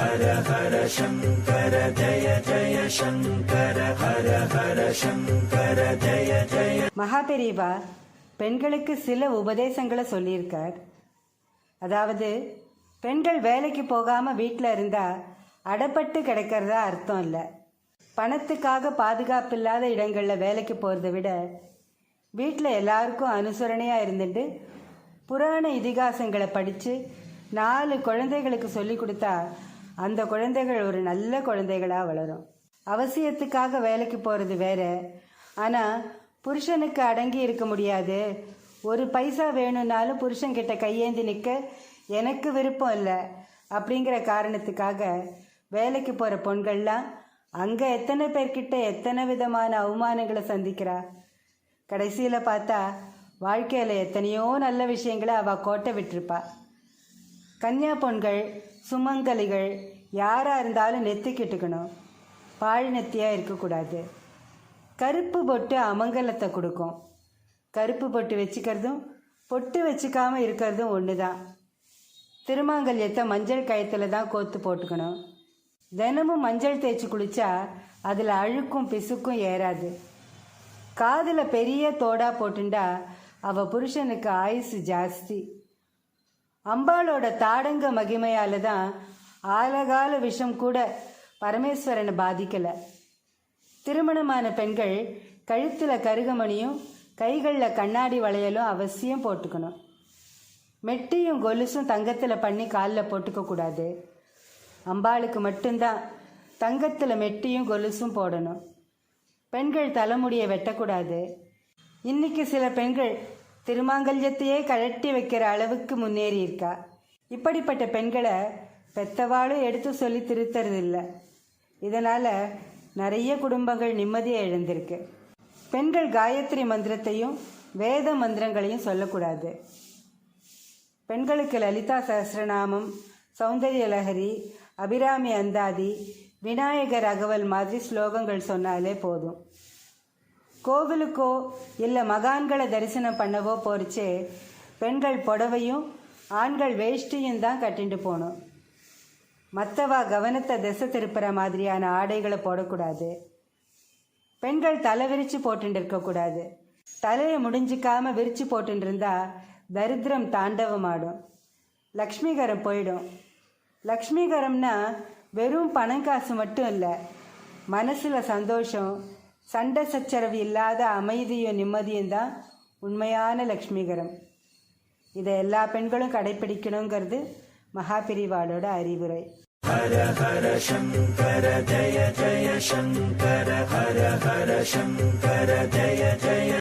ஹர ஹர சங்கர ஜய ஜய சங்கர ஹர ஹர சங்கர ஜய ஜய. மகாபெரிவா பெண்களுக்கு சில உபதேசங்களை சொல்லியிருக்கார். அதாவது பெண்கள் வேலைக்கு போகாமல் வீட்டில் இருந்தால் அடப்பட்டு கிடக்கிறதா அர்த்தம் இல்லை. பணத்துக்காக பாதுகாப்பு இல்லாத இடங்களில் வேலைக்கு போகிறத விட வீட்டில் எல்லாருக்கும் அனுசரணையாக இருந்துட்டு புராண இதிகாசங்களை படித்து நாலு குழந்தைகளுக்கு சொல்லி கொடுத்தா அந்த குழந்தைகள் ஒரு நல்ல குழந்தைகளாக வளரும். அவசியத்துக்காக வேலைக்கு போகிறது வேற. ஆனால் புருஷனுக்கு அடங்கி இருக்க முடியாது. ஒரு பைசா வேணும்னாலும் புருஷன்கிட்ட கையேந்தி நிற்க எனக்கு விருப்பம் இல்லை அப்படிங்கிற காரணத்துக்காக வேலைக்கு போகிற பொண்கள்லாம் அங்கே எத்தனை பேர்கிட்ட எத்தனை விதமான அவமானங்களை சந்திக்கிறா? கடைசியில் பார்த்தா வாழ்க்கையில் எத்தனையோ நல்ல விஷயங்களை அவள் கோட்டை விட்டுருப்பா. கன்னியா பொண்கள் சுமங்கலிகள் யாராக இருந்தாலும் நெத்திக்கிட்டுக்கணும் பாழ் நெத்தியாக இருக்கக்கூடாது. கருப்பு பொட்டு அமங்கலத்தை கொடுக்கும். கருப்பு பொட்டு வச்சுக்கிறதும் பொட்டு வச்சுக்காமல் இருக்கிறதும் ஒன்று தான் திருமாங்கல்யத்தை மஞ்சள் கயத்தில் தான் கோத்து போட்டுக்கணும். தினமும் மஞ்சள் தேய்ச்சி குளித்தா அதில் அழுக்கும் பிசுக்கும் ஏறாது. காதில் பெரிய தோடா போட்டுண்டா அவள் புருஷனுக்கு ஆயுசு ஜாஸ்தி. அம்பாளோட தாடங்க மகிமையால தான் ஆலகால விஷம் கூட பரமேஸ்வரனை பாதிக்கலை. திருமணமான பெண்கள் கழுத்தில் கருகமணியும் கைகளில் கண்ணாடி வளையலும் அவசியம் போட்டுக்கணும். மெட்டியும் கொலுசும் தங்கத்தில் பண்ணி காலில் போட்டுக்கக்கூடாது அம்பாளுக்கு மட்டும்தான் தங்கத்தில் மெட்டியும் கொலுசும் போடணும். பெண்கள் தலைமுடியை வெட்டக்கூடாது. இன்னைக்கு சில பெண்கள் திருமாங்கல்யத்தையே கழட்டி வைக்கிற அளவுக்கு முன்னேறி இருக்கா. இப்படிப்பட்ட பெண்களை பெத்தவாளும் எடுத்து சொல்லி திருத்தறதில்லை. இதனால் நிறைய குடும்பங்கள் நிம்மதியை இழந்திருக்கு பெண்கள் காயத்ரி மந்திரத்தையும் வேத மந்திரங்களையும் சொல்லக்கூடாது. பெண்களுக்கு லலிதா சஹசிரநாமம் சௌந்தர்ய லஹரி அபிராமி அந்தாதி விநாயகர் அகவல் மாதிரி ஸ்லோகங்கள் சொன்னாலே போதும். கோவிலுக்கோ இல்லை மகான்களை தரிசனம் பண்ணவோ போறச்சே பெண்கள் புடவையும் ஆண்கள் வேஷ்டியும் தான் கட்டிட்டு போகணும். மற்றவா கவனத்தை திசை திருப்புற மாதிரியான ஆடைகளை போடக்கூடாது. பெண்கள் தலை விரித்து போட்டுட்டு இருக்கக்கூடாது. தலையை முடிஞ்சிக்காம விரித்து போட்டுட்டு இருந்தா தரித்திரம் தாண்டவமாடும். லக்ஷ்மிகரம் போயிடும். லக்ஷ்மிகரம்னா வெறும் பணம் காசு மட்டும் இல்லை மனசில் சந்தோஷம் சண்டை சச்சரவு இல்லாத அமைதியும் நிம்மதியும் தான் உண்மையான லக்ஷ்மிகரம். இதை எல்லா பெண்களும் கடைப்பிடிக்கணுங்கிறது மகாபிரிவாளோட அறிவுரை. ஹர ஹர சங்கர ஜய ஜய சங்கர ஹர ஹர சங்கர ஜய ஜய